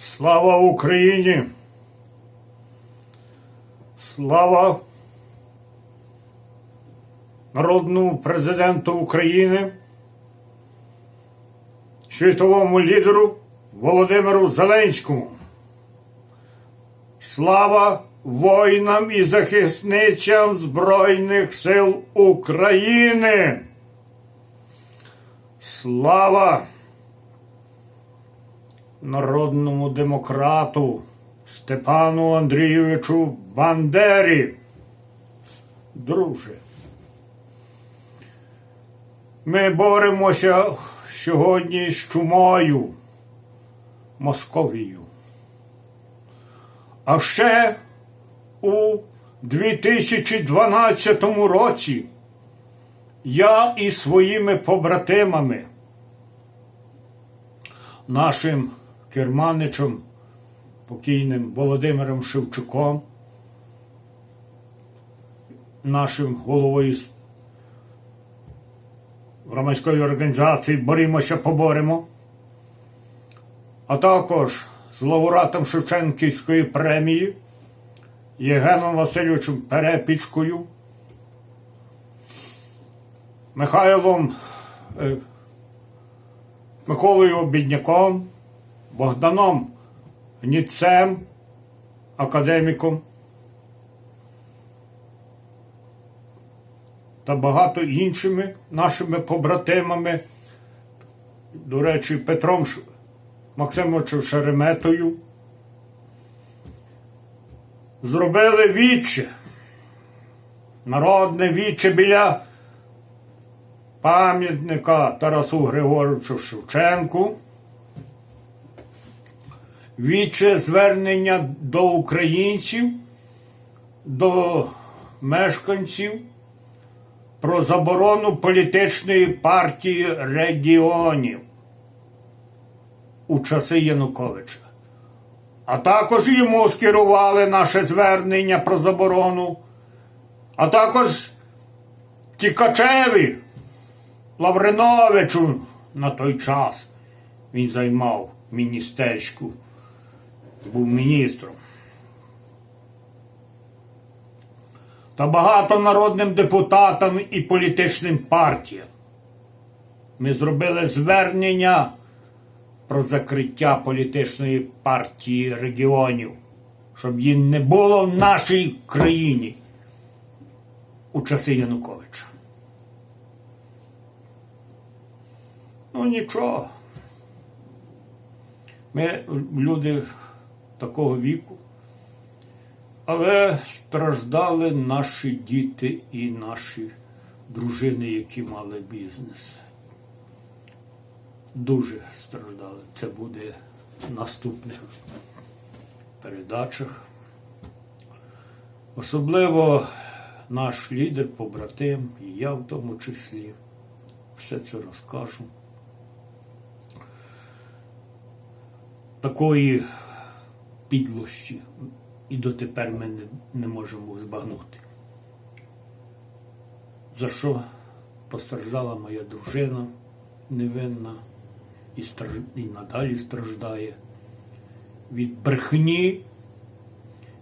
Слава Україні! Слава народному президенту України, світовому лідеру Володимиру Зеленському. Слава воїнам і захисницям Збройних сил України. Слава народному демократу Степану Андрійовичу Бандері. Друже. Ми боремося сьогодні з чумою Московією. А ще у 2012 році я і своїми побратимами, нашим керманичем, покійним Володимиром Шевчуком, нашим головою громадської організації Борімося, поборемо, а також з лауреатом Шевченківської премії Євгеном Васильовичем Перепічкою, Михайлом е, Миколою Обідняком, Богданом Гніцем, академіком та багато іншими нашими побратимами, до речі, Петром Максимовичем Шереметою. Зробили віче, народне віче біля пам'ятника Тарасу Григоровичу Шевченку. Віче звернення до українців, до мешканців про заборону політичної партії регіонів у часи Януковича. А також йому скерували наше звернення про заборону, а також Тікачеві Лавриновичу на той час він займав міністерську, був міністром. Та багато народним депутатам і політичним партіям. Ми зробили звернення про закриття політичної партії регіонів, щоб її не було в нашій країні у часи Януковича. Ну нічого. Ми люди такого віку, але страждали наші діти і наші дружини, які мали бізнес дуже страждали. Це буде в наступних передачах. Особливо наш лідер, побратим, і я в тому числі. Все це розкажу. Такої підлості і дотепер ми не, не можемо збагнути. За що постраждала моя дружина невинна і, страж... і надалі страждає від брехні,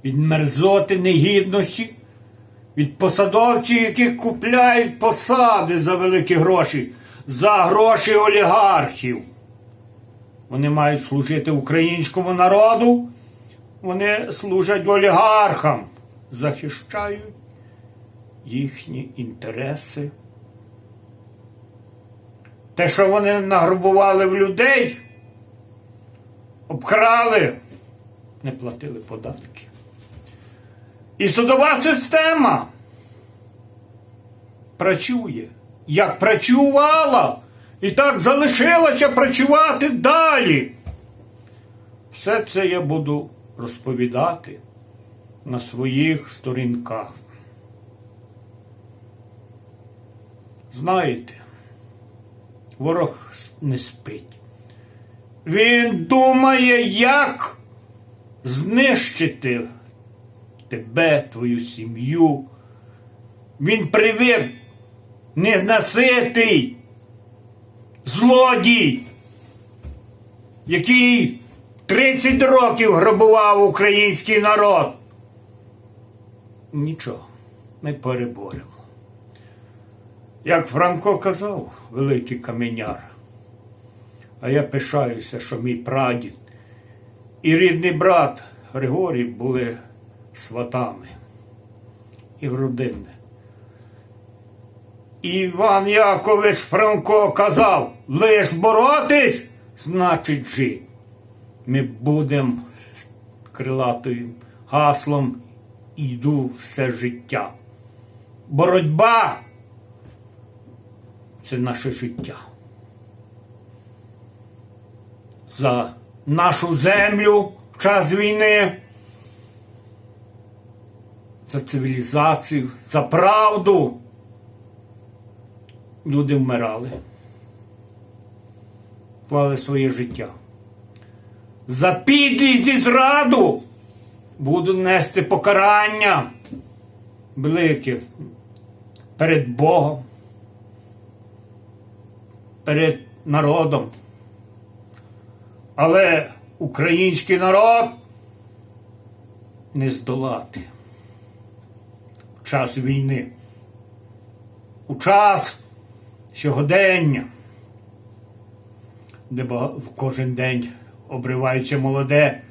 від мерзоти, негідності, від посадовців, які купляють посади за великі гроші, за гроші олігархів. Вони мають служити українському народу, вони служать олігархам, захищають їхні інтереси. Те, що вони награбували в людей, обкрали, не платили податки. І судова система працює, як працювала, і так залишилася працювати далі. Все це я буду розповідати на своїх сторінках. Знаєте, ворог не спить. Він думає, як знищити тебе, твою сім'ю. Він привик ненаситий злодій, який 30 років грабував український народ. Нічого, ми переборемо. Як Франко казав, великий каменяр, а я пишаюся, що мій прадід і рідний брат Григорій були сватами і в родини. Іван Якович Франко казав, лиш боротись, значить жити. Ми будемо з крилатим гаслом йду все життя. Боротьба це наше життя. За нашу землю в час війни, за цивілізацію, за правду. Люди вмирали, клали своє життя. За підлість і зраду буду нести покарання велике перед Богом, перед народом. Але український народ не здолати в час війни, у час сьогодення, де кожен день обривається молоде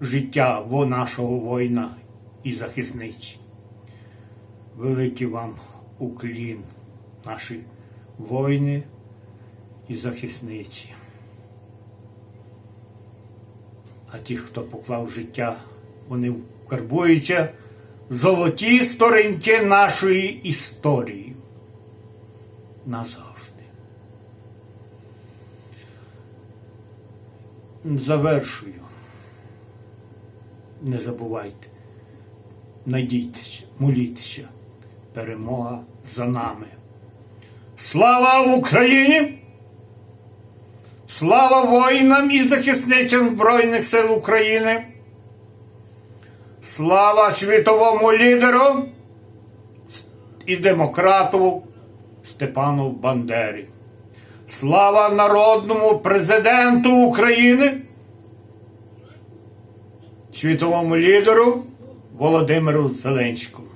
життя во нашого воїна і захисниці. Великий вам уклін, наші воїни і захисниці. А ті, хто поклав життя, вони карбуються в золоті сторінки нашої історії. Назавжди. Завершую. Не забувайте. Надійтеся, молітеся. Перемога за нами. Слава Україні! Слава воїнам і захисницям Збройних сил України! Слава світовому лідеру і демократу Степану Бандері! Слава народному президенту України! Світовому лідеру Володимиру Зеленському!